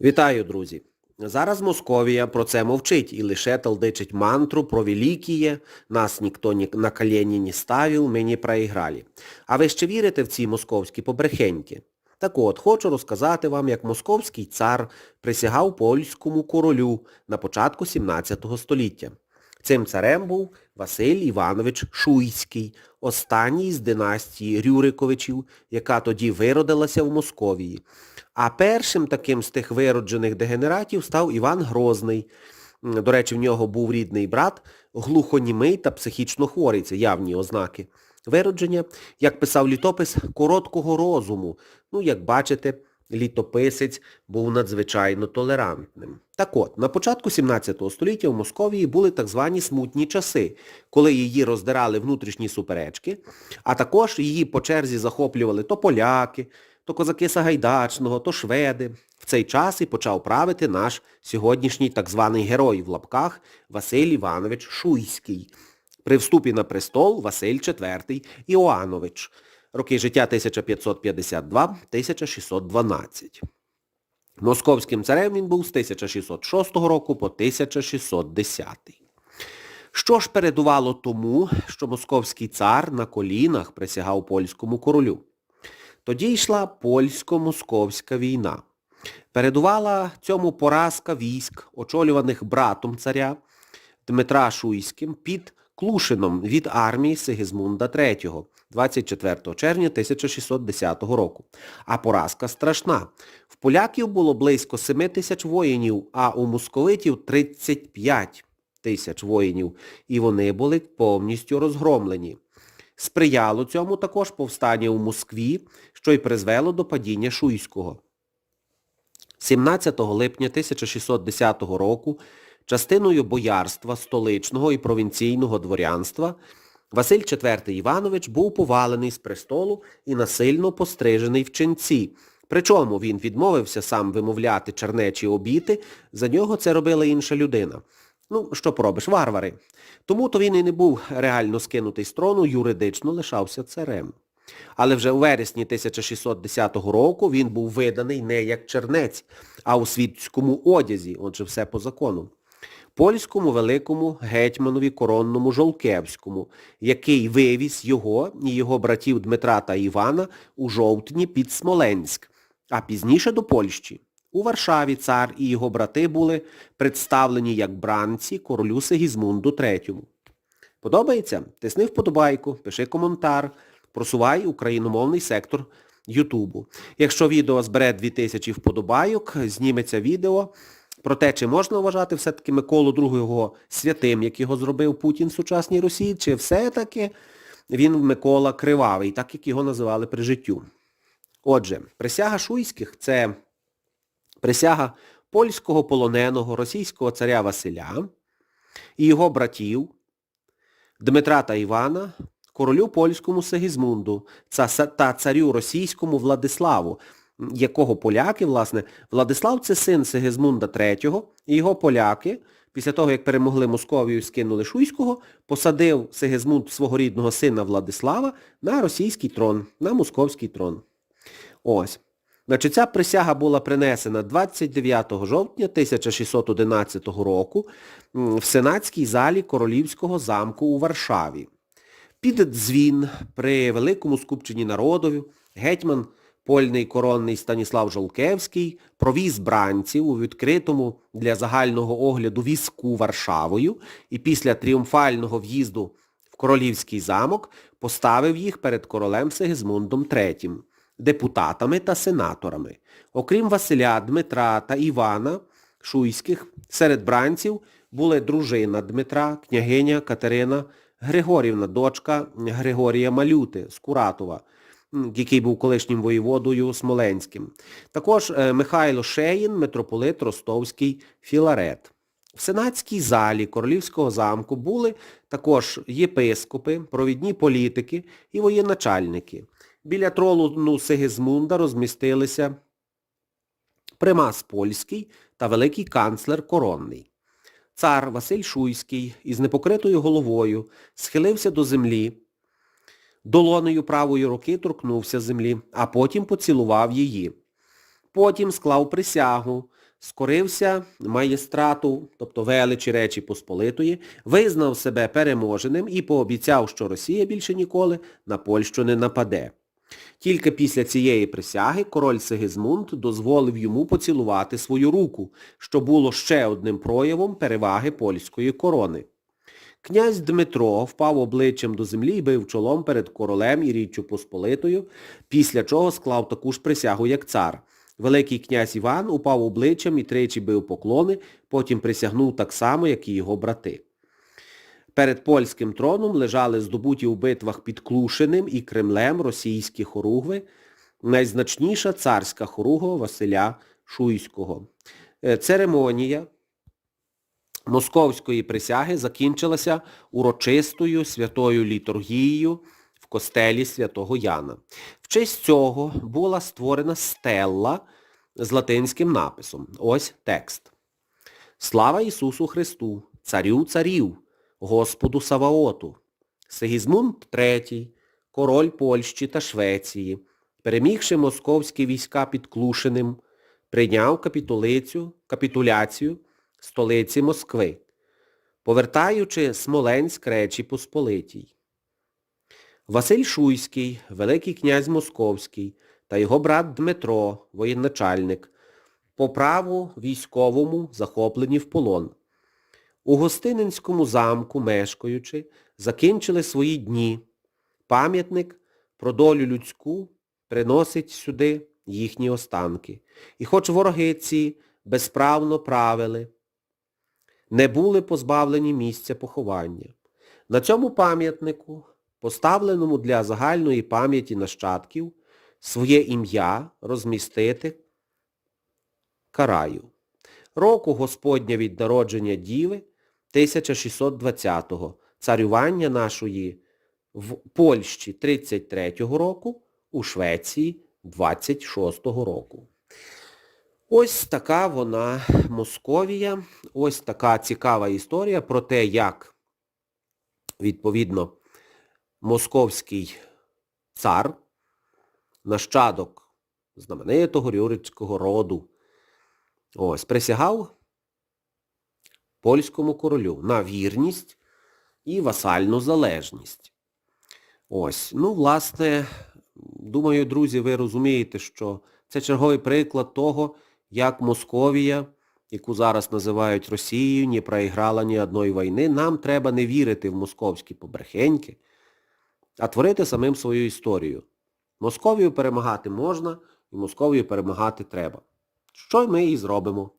Вітаю, друзі! Зараз Московія про це мовчить і лише толдичить мантру про великіє, нас ніхто ні на колені не ставив, ми не проіграли. А ви ще вірите в ці московські побрехеньки? Так от, хочу розказати вам, як московський цар присягав польському королю на початку 17 століття. Цим царем був Василь Іванович Шуйський, останній з династії Рюриковичів, яка тоді виродилася в Московії. А першим таким з тих вироджених дегенератів став Іван Грозний. До речі, в нього був рідний брат, глухонімий та психічно хворий, це явні ознаки. Виродження, як писав літопис, короткого розуму. Ну, як бачите, літописець був надзвичайно толерантним. Так от, на початку 17 століття в Московії були так звані смутні часи, коли її роздирали внутрішні суперечки, а також її по черзі захоплювали то поляки, то козаки Сагайдачного, то шведи. В цей час і почав правити наш сьогоднішній так званий герой в лапках Василь Іванович Шуйський. При вступі на престол Василь IV Іоанович. Роки життя 1552-1612. Московським царем він був з 1606 року по 1610. Що ж передувало тому, що московський цар на колінах присягав польському королю? Тоді йшла польсько-московська війна. Передувала цьому поразка військ, очолюваних братом царя Дмитра Шуйським під Клушином від армії Сигизмунда III 24 червня 1610 року. А поразка страшна. В поляків було близько 7 тисяч воїнів, а у московитів 35 тисяч воїнів, і вони були повністю розгромлені. Сприяло цьому також повстання у Москві, що й призвело до падіння Шуйського. 17 липня 1610 року частиною боярства столичного і провінційного дворянства Василь IV Іванович був повалений з престолу і насильно пострижений в ченці. Причому він відмовився сам вимовляти чернечі обіти, за нього це робила інша людина. Ну, що поробиш, варвари. Тому-то він і не був реально скинутий з трону, юридично лишався царем. Але вже у вересні 1610 року він був виданий не як чернець, а у світському одязі, отже все по закону. Польському великому гетьманові коронному Жолкевському, який вивіз його і його братів Дмитра та Івана у жовтні під Смоленськ, а пізніше до Польщі. У Варшаві цар і його брати були представлені як бранці королю Сигізмунду III. Подобається? Тисни вподобайку, пиши коментар, просувай україномовний сектор Ютубу. Якщо відео збере 2000 вподобайок, зніметься відео про те, чи можна вважати все-таки Миколу II святим, як його зробив Путін в сучасній Росії, чи все-таки він Микола Кривавий, так як його називали при життю. Отже, присяга Шуйських – це присяга польського полоненого російського царя Василя і його братів Дмитра та Івана, королю польському Сигізмунду ца- та царю російському Владиславу, якого поляки, власне, Владислав це син Сигизмунда III, і його поляки, після того, як перемогли Московію і скинули Шуйського, посадив Сигизмунд свого рідного сина Владислава на російський трон, на московський трон. Ось. Значить, ця присяга була принесена 29 жовтня 1611 року в сенатській залі Королівського замку у Варшаві. Під дзвін при великому скупченні народові гетьман польний коронний Станіслав Жолкевський провіз бранців у відкритому для загального огляду візку Варшавою і після тріумфального в'їзду в Королівський замок поставив їх перед королем Сигизмундом III, депутатами та сенаторами. Окрім Василя, Дмитра та Івана Шуйських, серед бранців були дружина Дмитра, княгиня Катерина Григорівна, дочка Григорія Малюти з Куратова, який був колишнім воєводою Смоленським. Також е, Михайло Шеїн, митрополит Ростовський Філарет. В сенатській залі Королівського замку були також єпископи, провідні політики і воєначальники. Біля трону Сигизмунда розмістилися примас польський та великий канцлер коронний. Цар Василь Шуйський із непокритою головою схилився до землі, долонею правої руки торкнувся землі, а потім поцілував її. Потім склав присягу скорився маєстрату, тобто величі Речі Посполитої, визнав себе переможеним і пообіцяв, що Росія більше ніколи на Польщу не нападе. Тільки після цієї присяги король Сигизмунд дозволив йому поцілувати свою руку, що було ще одним проявом переваги польської корони. Князь Дмитро впав обличчям до землі і бив чолом перед королем і Річчю Посполитою, після чого склав таку ж присягу, як цар. Великий князь Іван упав обличчям і тричі бив поклони, потім присягнув так само, як і його брати. Перед польським троном лежали здобуті у битвах під Клушиним і Кремлем російські хоругви, найзначніша царська хоругва Василя Шуйського. Е, Церемонія московської присяги закінчилася урочистою святою літургією в костелі святого Яна. В честь цього була створена стелла з латинським написом. Ось текст. Слава Ісусу Христу, царю царів, Господу Саваоту. Сигізмунд III, король Польщі та Швеції, перемігши московські війська під Клушиним, прийняв капітулицю, капітуляцію столиці Москви, повертаючи Смоленськ Речі Посполитій. Василь Шуйський, Великий князь Московський та його брат Дмитро, воєначальник, по праву військовому захоплені в полон. У Гостининському замку, мешкаючи, закінчили свої дні. Пам'ятник про долю людську приносить сюди їхні останки. І хоч вороги ці безправно правили, не були позбавлені місця поховання. На цьому пам'ятнику, поставленому для загальної пам'яті нащадків, своє ім'я розмістити караю. Року Господня від народження Діви 1620-го, царювання нашої в Польщі 33-го року, у Швеції 26-го року. Ось така вона Московія, ось така цікава історія про те, як, відповідно, московський цар, нащадок знаменитого Рюрицького роду, ось, присягав польському королю на вірність і васальну залежність. Ось, ну, власне, думаю, друзі, ви розумієте, що це черговий приклад того, як Московія, яку зараз називають Росією, не проіграла ні одної війни. Нам треба не вірити в московські побрехеньки, а творити самим свою історію. Московію перемагати можна, і Московію перемагати треба. Що ми і зробимо.